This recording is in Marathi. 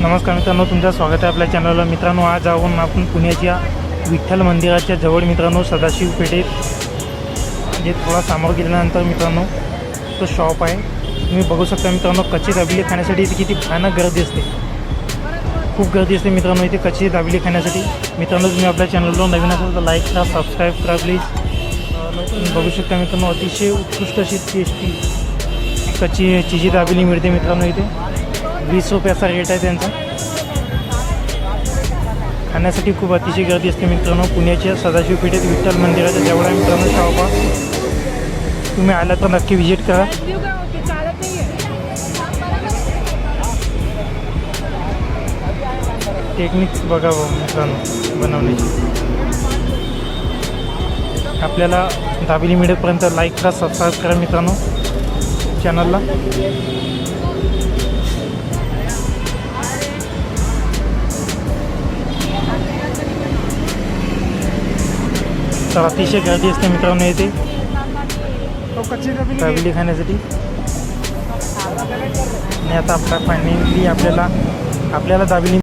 नमस्कार मित्रांनो तुमचं स्वागत आहे आपल्या चॅनलवर मित्रांनो आज आपण आपण पुण्याच्या विठ्ठल मंदिराच्या जवळ मित्रांनो सदाशिव पेठेत जे थोडा सामोर गेल्यानंतर मित्रांनो तो शॉप आहे. तुम्ही बघू शकता मित्रांनो कच्ची दाबिली खाण्यासाठी इथे किती भयानक गर्दी असते. खूप गर्दी असते मित्रांनो इथे कच्ची दाबिली खाण्यासाठी. मित्रांनो तुम्ही आपल्या चॅनलवर नवीन असाल तर लाईक करा सबस्क्राईब करा प्लीज तुम्ही बघू शकता मित्रांनो अतिशय उत्कृष्ट अशी टेस्टी कच्ची चिजी दाबिली मिळते मित्रांनो इथे. वीस रुपयाचा रेट आहे त्यांचा. खाण्यासाठी खूप अतिशय गर्दी असते मित्रांनो. पुण्याच्या सदाशिव पेठेत विठ्ठल मंदिराच्या जवळ आहे मित्रांनो शॉप तुम्ही आला तर नक्की व्हिजिट करा. टेक्निक टेक्निक्स बघा मित्रांनो बनवण्याची. आपल्याला दाबिली मिळेपर्यंत लाईक करा सबस्क्राईब करा मित्रांनो चॅनलला तर अतिशय गर्दी असते मित्रांनो येते दाबिली खाण्यासाठी. आणि आता आपला फायनली आपल्याला आपल्याला दाबिली